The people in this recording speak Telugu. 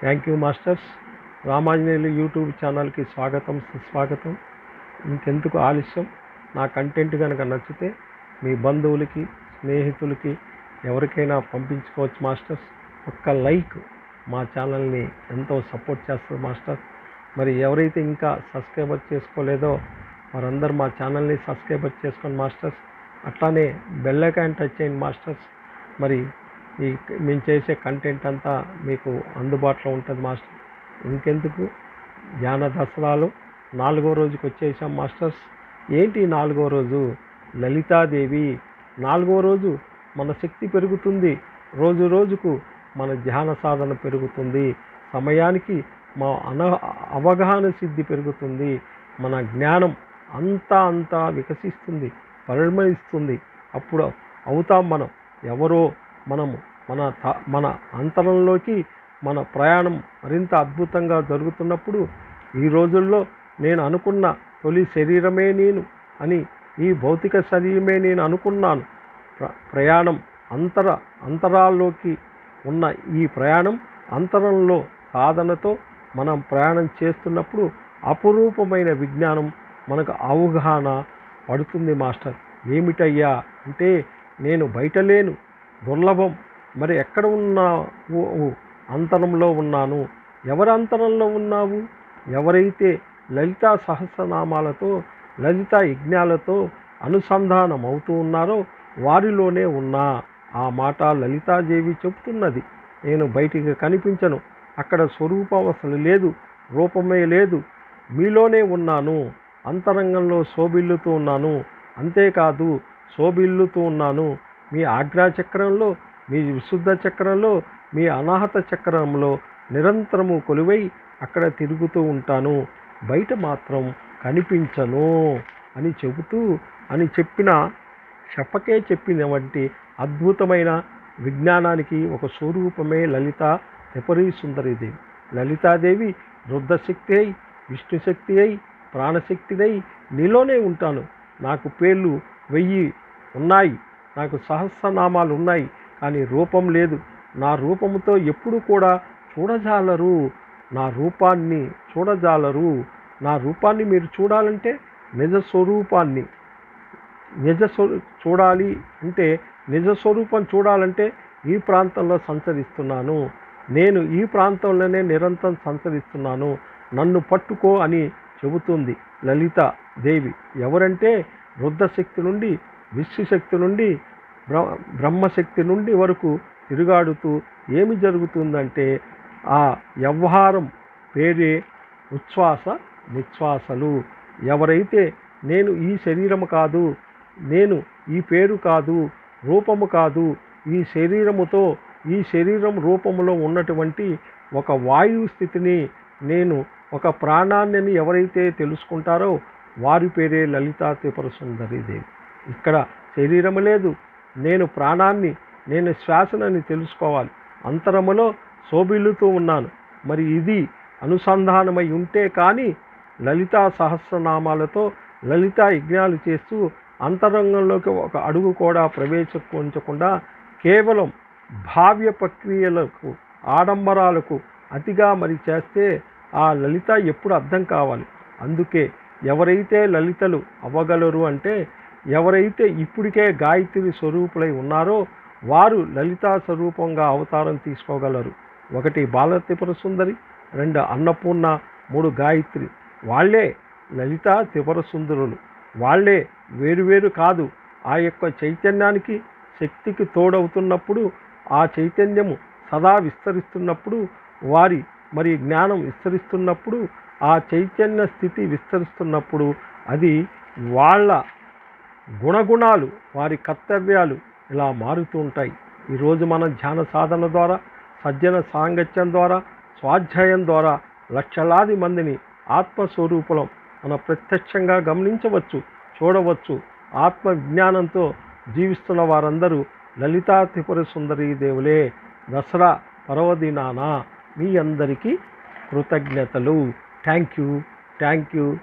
Thank you masters Ramanjaneyulu YouTube ఛానల్కి స్వాగతం సుస్వాగతం. ఇంకెందుకు ఆలస్యం? నా కంటెంట్ కనుక నచ్చితే మీ బంధువులకి స్నేహితులకి ఎవరికైనా పంపించుకోవచ్చు మాస్టర్స్ ఒక్క లైక్ మా ఛానల్ని ఎంతో సపోర్ట్ చేస్తుంది మాస్టర్ మరి ఎవరైతే ఇంకా సబ్స్క్రైబర్ చేసుకోలేదో వారందరూ మా ఛానల్ని సబ్స్క్రైబర్ చేసుకోండి మాస్టర్స్ అట్లానే బెల్లకాయని టచ్ చేయండి మాస్టర్స్ మరి ఈ మేము చేసే కంటెంట్ అంతా మీకు అందుబాటులో ఉంటుంది మాస్టర్. ఇంకెందుకు? ధ్యాన దసరాలు నాలుగో రోజుకి వచ్చేసాం మాస్టర్స్. ఏంటి నాలుగో రోజు? లలితాదేవి. నాలుగో రోజు మన శక్తి పెరుగుతుంది. రోజు రోజుకు మన ధ్యాన సాధన పెరుగుతుంది. సమయానికి మా అన అవగాహన సిద్ధి పెరుగుతుంది. మన జ్ఞానం అంతా అంతా వికసిస్తుంది పరిణమిస్తుంది అప్పుడు అవుతాం మనం. ఎవరో మనము మన త- మన అంతరంలోకి మన ప్రయాణం మరింత అద్భుతంగా జరుగుతున్నప్పుడు ఈ రోజుల్లో నేను అనుకున్న తొలి శరీరమే నేను అని ఈ భౌతిక శరీరమే నేను అనుకున్నాను. ప్ర ప్రయాణం అంతర అంతరాల్లోకి ఉన్న ఈ ప్రయాణం అంతరంలో సాధనతో మనం ప్రయాణం చేస్తున్నప్పుడు అపురూపమైన విజ్ఞానం మనకు అవగాహన పడుతుంది మాస్టర్. ఏమిటయ్యా అంటే నేను బయట లేను. దుర్లభం. మరి ఎక్కడ ఉన్నావు అంతరంలో ఉన్నాను. ఎవరి అంతరంలో ఉన్నావు? ఎవరైతే లలితా సహస్రనామాలతో లలితా యజ్ఞాలతో అనుసంధానం అవుతూ ఉన్నారో వారిలోనే ఉన్నా. ఆ మాట లలితాదేవి చెబుతున్నది. నేను బయటికి కనిపించను. అక్కడ స్వరూపం అసలు లేదు రూపమే లేదు. మీలోనే ఉన్నాను. అంతరంగంలో శోభిల్లుతూ ఉన్నాను. అంతేకాదు శోభిల్లుతూ ఉన్నాను. మీ ఆజ్ఞా చక్రంలో మీ విశుద్ధ చక్రంలో మీ అనాహత చక్రంలో నిరంతరము కొలువై అక్కడ తిరుగుతూ ఉంటాను. బయట మాత్రం కనిపించను అని చెబుతూ అని చెప్పిన చెప్పకే చెప్పిన వంటి అద్భుతమైన విజ్ఞానానికి ఒక స్వరూపమే లలిత త్రిపరీ సుందరిదేవి లలితాదేవి రుద్రశక్తి అయి విష్ణుశక్తి అయి ప్రాణశక్తినై నీలోనే ఉంటాను. నాకు పేర్లు వెయ్యి ఉన్నాయి. నాకు సహస్రనామాలు ఉన్నాయి కానీ రూపం లేదు. నా రూపముతో ఎప్పుడు కూడా చూడజాలరు. నా రూపాన్ని చూడజాలరు. నా రూపాన్ని మీరు చూడాలంటే నిజ స్వరూపాన్ని నిజ స్వరూ చూడాలి అంటే నిజ స్వరూపం చూడాలంటే ఈ ప్రాంతంలో సంచరిస్తున్నాను. నేను ఈ ప్రాంతంలోనే నిరంతరం సంచరిస్తున్నాను. నన్ను పట్టుకో అని చెబుతుంది లలిత దేవి ఎవరంటే వృద్ధశక్తి నుండి విశ్వశక్తి నుండి బ్ర బ్రహ్మశక్తి నుండి వరకు తిరుగాడుతూ ఏమి జరుగుతుందంటే ఆ వ్యవహారం పేరే ఉచ్ఛ్వాస నిశ్వాసలు. ఎవరైతే నేను ఈ శరీరం కాదు నేను ఈ పేరు కాదు రూపము కాదు ఈ శరీరముతో ఈ శరీరం రూపములో ఉన్నటువంటి ఒక వాయువు స్థితిని నేను ఒక ప్రాణాన్ని ఎవరైతే తెలుసుకుంటారో వారి పేరే లలితా త్రిపుర సుందరీదేవి ఇక్కడ శరీరము లేదు. నేను ప్రాణాన్ని నేను శ్వాసనని తెలుసుకోవాలి. అంతరములో శోభిల్లుతూ ఉన్నాను. మరి ఇది అనుసంధానమై ఉంటే కానీ లలితా సహస్రనామాలతో లలితా యజ్ఞాలు చేస్తూ అంతరంగంలోకి ఒక అడుగు కూడా ప్రవేశించకుండా కేవలం భావ్య ప్రక్రియలకు ఆడంబరాలకు అతిగా మరి చేస్తే ఆ లలిత ఎప్పుడు అర్థం కావాలి. అందుకే ఎవరైతే లలితలు అవ్వగలరు అంటే ఎవరైతే ఇప్పటికే గాయత్రి స్వరూపులై ఉన్నారో వారు లలితా స్వరూపంగా అవతారం తీసుకోగలరు. ఒకటి బాలత్రిపుర సుందరి రెండు అన్నపూర్ణ మూడు గాయత్రి. వాళ్ళే లలితా త్రిపుర సుందరులు. వాళ్ళే వేరువేరు కాదు. ఆ యొక్క చైతన్యానికి శక్తికి తోడవుతున్నప్పుడు ఆ చైతన్యము సదా విస్తరిస్తున్నప్పుడు వారి మరి జ్ఞానం విస్తరిస్తున్నప్పుడు ఆ చైతన్య స్థితి విస్తరిస్తున్నప్పుడు అది వాళ్ళ గుణగుణాలు వారి కర్తవ్యాలు ఇలా మారుతూ ఉంటాయి. ఈరోజు మనం ధ్యాన సాధన ద్వారా సజ్జన సాంగత్యం ద్వారా స్వాధ్యాయం ద్వారా లక్షలాది మందిని ఆత్మస్వరూపులం మనం ప్రత్యక్షంగా గమనించవచ్చు చూడవచ్చు ఆత్మ విజ్ఞానంతో జీవిస్తున్న వారందరూ లలితా త్రిపుర సుందరీ దేవులే దసరా పర్వదినాన మీ అందరికీ కృతజ్ఞతలు. Thank you thank you.